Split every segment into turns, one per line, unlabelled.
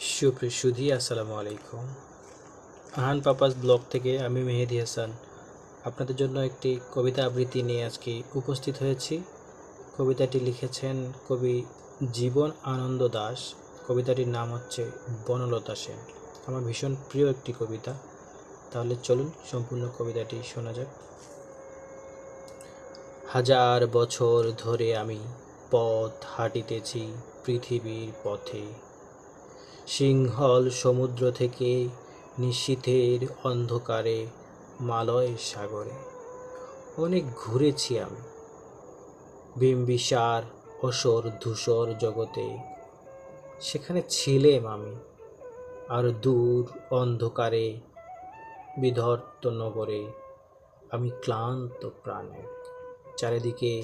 সুপ্রিয় সুধি আসসালামু আলাইকুম। আহান পাপাস ব্লগ থেকে আমি মেহেদি হাসান। আপনাদের জন্য একটি কবিতা আবৃত্তি নিয়ে আজকে উপস্থিত হয়েছি। কবিতাটি লিখেছেন কবি জীবন আনন্দ দাস। কবিতাটির নাম হচ্ছে বনলতা সেন। আমার ভীষণ প্রিয় একটি কবিতা। তাহলে চলুন সম্পূর্ণ কবিতাটি শোনা যাক। হাজার বছর ধরে আমি পথ হাঁটিতেছি পৃথিবীর পথে। সিংহল সমুদ্র থেকে নিশীথের অন্ধকারে, মালয় সাগরে। অনেক ঘুরেছি আমি। বিম্বিসার, অসর ধূসর জগতে। সেখানে ছিলেম আমি। আর দূর অন্ধকারে, বিধর্ত নগরে আমি ক্লান্ত প্রাণে। চারিদিকে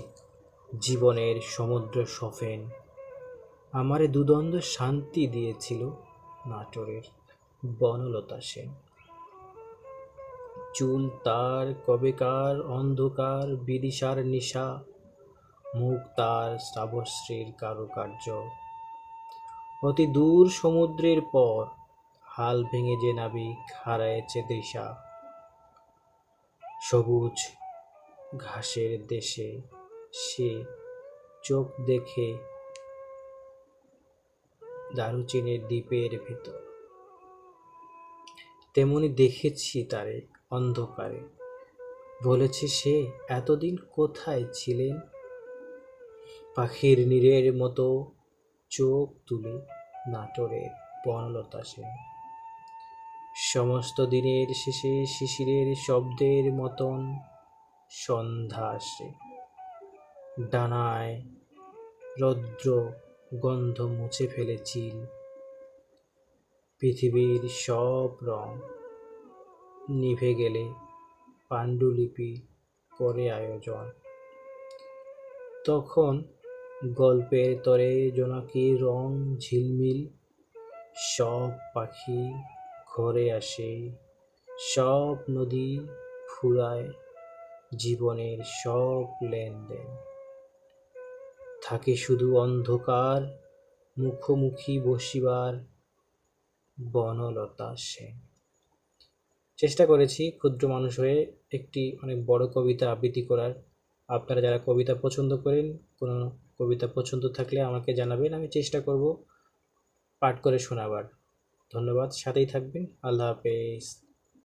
জীবনের সমুদ্র সফেন। আমারে দুদণ্ড শান্তি দিয়েছিল নাটোরের বনলতা সেন। চুল তার কবেকার, অন্ধকার, বিদিশার নিশা, মুখ তার শ্রাবশ্রীর কারুকার্য। অতি দূর সমুদ্রের পর হাল ভেঙে যে নাবিক হারায়েছে দিশা। সবুজ ঘাসের দেশে সে চোখ দেখে দারুচিনির দ্বীপের ভেতর। তেমনি দেখেছি তারে অন্ধকারে। বলেছে সে এতদিন কোথায় ছিলেন? পাখির নীরের মতো চোখ তুলে নাটোরের বনলতা সেন। সমস্ত দিনের শেষে শিশিরের শব্দের মতন সন্ধ্যা আসে। ডানায় রৌদ্র গন্ধ মুছে ফেলে চিল। পৃথিবীর সব রং নিভে গেলে পাণ্ডুলিপি করে আয়োজন। তখন গল্পের তরে জোনাকি রং ঝিলমিল, সব পাখি ঘরে আসে, সব নদী ফুরায়, জীবনের সব লেনদেন। থাকে শুধু অন্ধকার, মুখোমুখি বসিবার বনলতা সেন। চেষ্টা করেছি ক্ষুদ্র মানুষ হয়ে একটি অনেক বড় কবিতা আবৃত্তি করার। আপনারা যারা কবিতা পছন্দ করেন, কোনো কবিতা পছন্দ থাকলে আমাকে জানাবেন, আমি চেষ্টা করব পাঠ করে শোনাবার। ধন্যবাদ, সাথেই থাকবেন। আল্লাহ হাফেজ।